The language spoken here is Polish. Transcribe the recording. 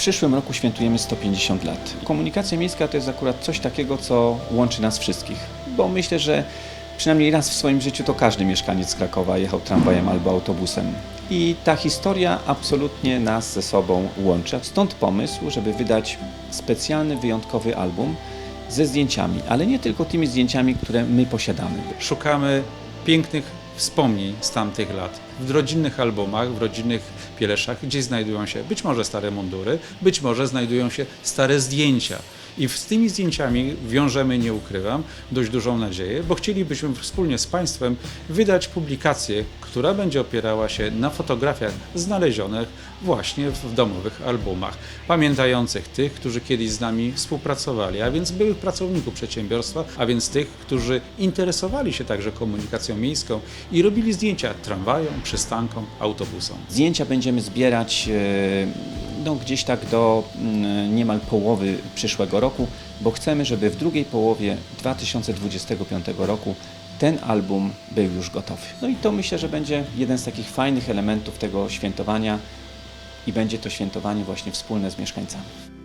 przyszłym roku świętujemy 150 lat. Komunikacja miejska to jest akurat coś takiego, co łączy nas wszystkich, bo myślę, że przynajmniej raz w swoim życiu to każdy mieszkaniec Krakowa jechał tramwajem albo autobusem. I ta historia absolutnie nas ze sobą łączy. Stąd pomysł, żeby wydać specjalny, wyjątkowy album ze zdjęciami, ale nie tylko tymi zdjęciami, które my posiadamy. Szukamy pięknych wspomnień z tamtych lat. W rodzinnych albumach, w rodzinnych pieleszach, gdzie znajdują się być może stare mundury, być może znajdują się stare zdjęcia. I z tymi zdjęciami wiążemy, nie ukrywam, dość dużą nadzieję, bo chcielibyśmy wspólnie z Państwem wydać publikację, która będzie opierała się na fotografiach znalezionych właśnie w domowych albumach, pamiętających tych, którzy kiedyś z nami współpracowali, a więc byłych pracowników przedsiębiorstwa, a więc tych, którzy interesowali się także komunikacją miejską i robili zdjęcia tramwajom, przystankom, autobusom. Zdjęcia będziemy zbierać e, no, gdzieś tak do mm, niemal połowy przyszłego roku, bo chcemy, żeby w drugiej połowie 2025 roku ten album był już gotowy. No i to myślę, że będzie jeden z takich fajnych elementów tego świętowania i będzie to świętowanie właśnie wspólne z mieszkańcami.